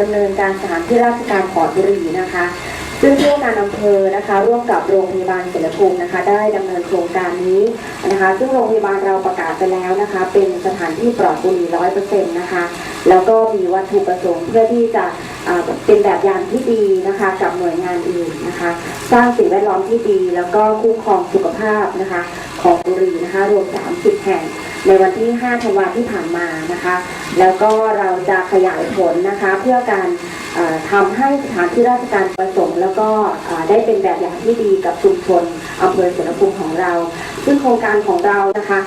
ดำเนินการสถานที่ราชการขอดบุรีนะคะซึ่งที่วการอำเภอนะคะร่วมกับโรงพยาบาลเสรภูมินะคะ ได้ดำเนินโครงการนี้นะคะ ซึ่งโรงพยาบาลเราประกาศไปแล้วนะคะ เป็นสถานที่ปลอดบุหรี่ร้อยเปอร์เซ็นต์นะคะ แล้วก็มีวัตถุประสงค์เพื่อที่จะเป็นแบบอย่างที่ดีนะคะ กับหน่วยงานอื่นนะคะ สร้างสิ่งแวดล้อมที่ดี แล้วก็คุ้มครองสุขภาพนะคะ ของบุรีนะคะรวม 30 แห่ง ในวันที่ 5 ธันวาที่ผ่านมานะคะ แล้วก็เราจะขยายผลนะคะเพื่อการทำให้สถานที่ราชการประสงค์ แล้วก็ได้เป็นแบบอย่างที่ดีกับชุมชนอำเภอเสรภูมิของเรา ซึ่งโครงการของเรานะคะ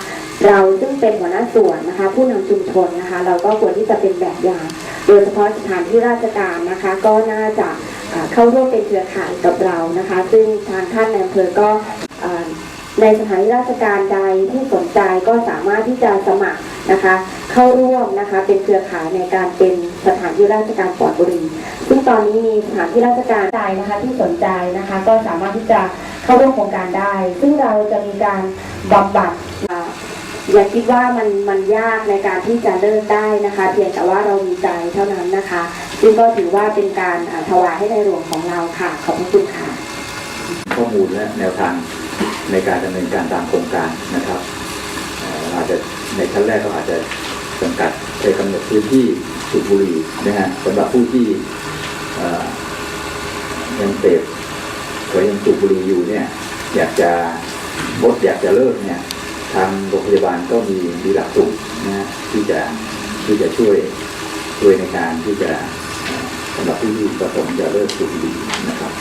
เราซึ่งเป็นหัวหน้าส่วนนะคะ ผู้นำชุมชนนะคะ เราก็ควรที่จะเป็นแบบอย่าง โดยเฉพาะสถานที่ราชการนะคะ ก็น่าจะเข้าร่วมเป็นเครือข่ายกับเรานะคะ ซึ่งทางท่านในอำเภอก็ ในสถานที่ราชการใดที่สนใจก็สามารถที่จะสมัครนะคะ เข้าร่วมนะคะเป็นเครือข่ายในการเป็นสถานที่ราชการปลอดบุหรี่ซึ่งตอนนี้มีสถานที่ราชการใดนะคะที่สนใจนะคะก็สามารถที่จะเข้าร่วมโครงการได้ ซึ่งเราจะมีการบำบัดอ่าอย่าคิดว่ามันมันยากในการที่จะเลิกได้นะคะ เพียงแต่ว่าเรามีใจเท่านั้นนะคะ ซึ่งก็ถือว่าเป็นการอ่าถวายให้ในหลวงของเราค่ะขอบพระคุณค่ะ ข้อมูลและแนวทาง ในการดำเนินการตามโครงการนะครับอาจจะในขั้นแรกก็อาจจะจำกัดเคยกำหนดพื้นที่สูบบุหรี่นะฮะสำหรับผู้ที่ยังเสพหรือยังสูบบุหรี่อยู่เนี่ยอยากจะลดอยากจะเลิกเนี่ยทางโรงพยาบาลก็มีมีหลักสูตรนะฮะที่จะที่จะช่วยช่วยในการที่จะสำหรับผู้ที่ประสงค์จะเลิกสูบบุหรี่นะครับ